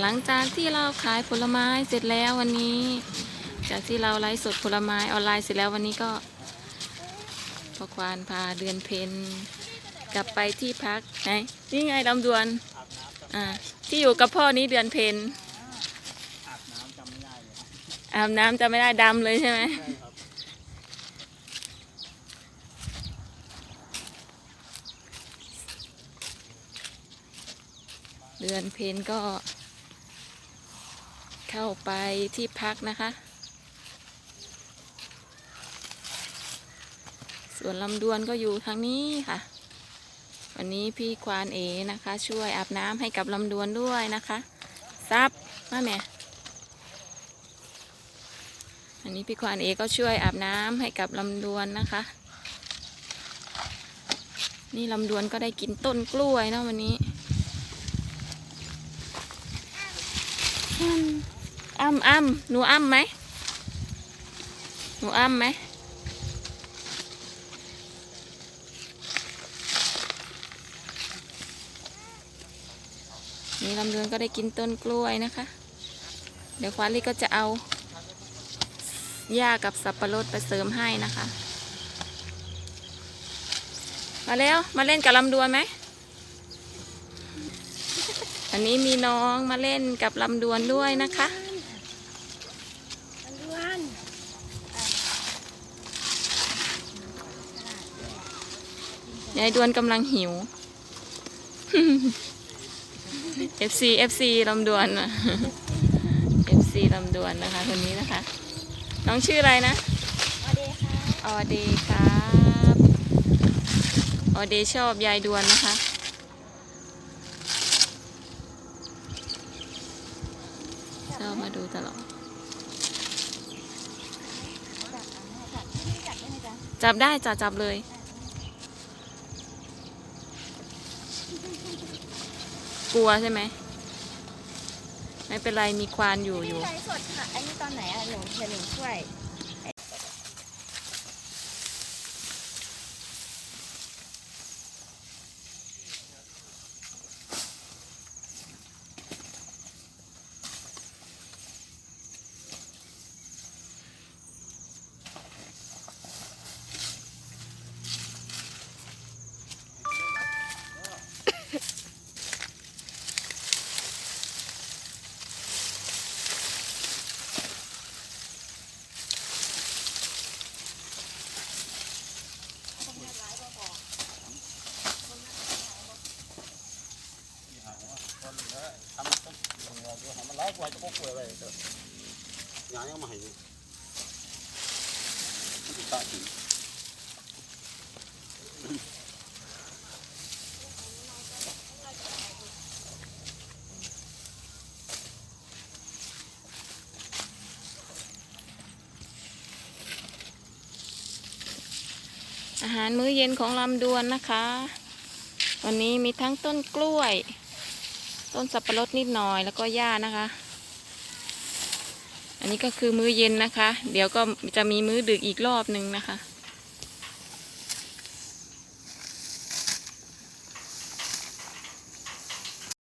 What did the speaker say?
หลังจากที่เราขายผลไม้เสร็จแล้ววันนี้ จากที่เราไลฟ์สดผลไม้ออนไลน์เสร็จแล้ววันนี้ก็พอควานพาเดือนเพนกลับไปที่พักไหนนี่ไงดำดวนอ่าที่อยู่กับพ่อนี้เดือนเพนอาบน้ำจำไม่ได้ดำเลยใช่ไหมเดือนเพนก็ เข้าไปที่พักนะคะ ส่วนลำดวนก็อยู่ทางนี้ค่ะ วันนี้พี่ควานเอนะคะ ช่วยอาบน้ำให้กับลำดวนด้วยนะคะซับมาแม่อันนี้พี่ควานเอก็ช่วยอาบน้ำให้กับลำดวนนะคะ นี่ลำดวนก็ได้กินต้นกล้วยเนาะวันนี้ อ้ำอ้ำหนูอ้ำไหมหนูอ้ำไหมนี่ลำเดือนก็ได้กินต้นกล้วยนะคะ เดี๋ยวควาลี่ก็จะเอาหญ้ากับสับปะรดไปเสริมให้นะคะ มาแล้วมาเล่นกับลำดวนไหมอันนี้มีน้องมาเล่นกับลำดวนด้วยนะคะ อันดวน ยายดวนกำลังหิว FC FC ลำดวนนะ FC ลำดวนนะคะคนนี้นะคะ น้องชื่ออะไรนะสวัสดีค่ะออเดย์ครับออเดย์ชอบยายดวนนะคะ ชอบมาดูตลอด จับที่นี่จับได้ไหมจ๊ะจับได้จ้ะจับเลย กลัวใช่ไหม ไม่เป็นไรมีควานอยู่อยู่ ไลฟ์สดค่ะอันนี้ตอนไหนอะหนูเดี๋ยวหนูช่วย คนเลยทำต้นหัวตัวหามันไล่ กว่าจะพกกล้วยไว้เถอะงานยังมาให้อยู่มันติดตาถึงอาหารมื้อเย็นของลำดวนนะคะ วันนี้มีทั้งต้นกล้วย ต้นสับปะรดนิดหน่อยแล้วก็หญ้านะคะ อันนี้ก็คือมื้อเย็นนะคะ เดี๋ยวก็จะมีมื้อดึกอีกรอบหนึ่งนะคะ